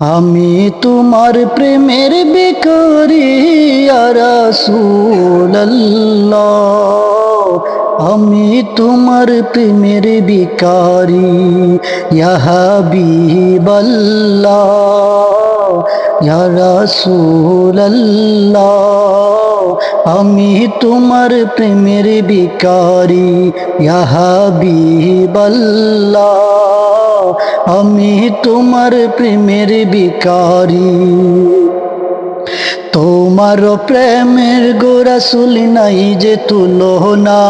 আমি তোমার প্রেমের বেকারি রাসূলুল্লাহ। আমি তোমার প্রেমের বিকারি ইয়াহাবিবাল্লাহ ইয়া রাসূলুল্লাহ। আমি তোমার প্রেমের বিকারি ইয়াহাবিবাল্লাহ আমি তোমার প্রেমের বিকারি তোমার প্রেমের গোরাসুল নাই যে তুলো না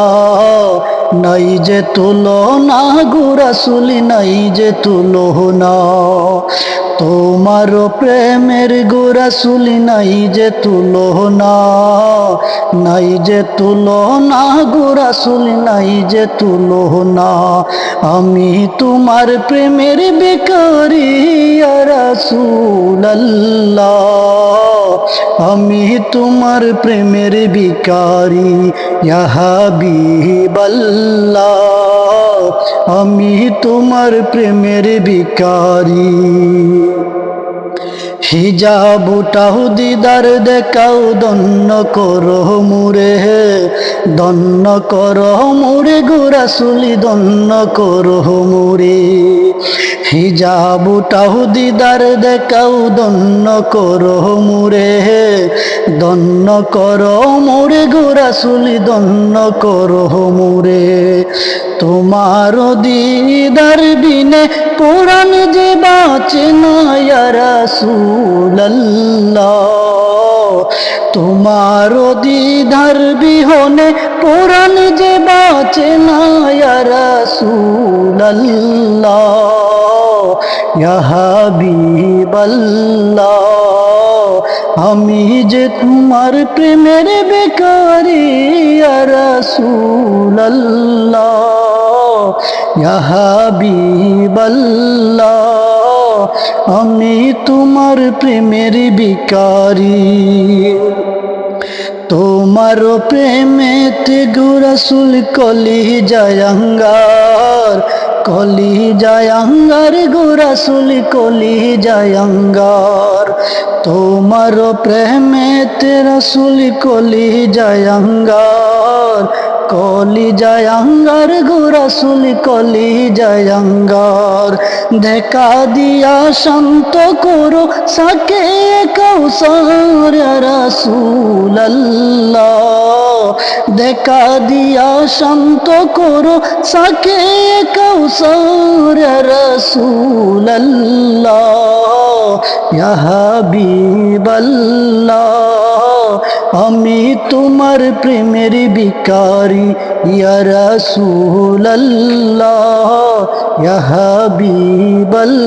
নাই যে তুলো না গোরাসুল নাই যে তুলো না তোমার প্রেমের গোরাসুল নাই যে তুলো না নাই যে তুলো না গোরাসুল নাই যে তুলো না আমি তোমার প্রেমের বেকারি আর আমি তোমার প্রেমের বিকারি ইয়াহাবিবাল্লাহ আমি তোমার প্রেমের বিকারি হিজাবুটাহু দিদার দেখাও দন্ন করো মুরে দন্ন করো মুরে গোরাসুলি দন্ন করো মুরে হিজাবুটাহু দিদার দেখাও দন্ন করো মুরে দন্ন করো মুরে গোরাসুলি দন্ন করো মুরে তোমার দিদার বিনে পুরাণ যে বাঁচে না রাসূলুল্লাহ, তোমার দিদার বিহনে পুরাণ যে বাঁচে না হাবিবাল্লাহ, আমি যে তোমার প্রেমের বেকারি রাসূলুল্লাহ, ইয়া হাবিবাল্লাহ আমি তোমার প্রেমের বিকারি তোমার প্রেমেতে গুরসুল কলি জায়ঙ্গার কলি জায়ঙ্গার গুরসুল কলি জায়ঙ্গার তোমার প্রেমেতে রসুল কলি জায়ঙ্গার কলি জায়ঙ্গার গুরসুল কলি জায়ঙ্গার দেখা দিয়া শান্ত করো সাকে কৌসর রসুল্লাহ দেখা দিয়া শান্ত করো সাকে কৌসর রসুল্লাহ হাবিবাল্লাহ। আমি তোমার প্রেমের বিকারি ইয়া রাসূলুল্লাহ ইয়া হাবিবাল্লাহ।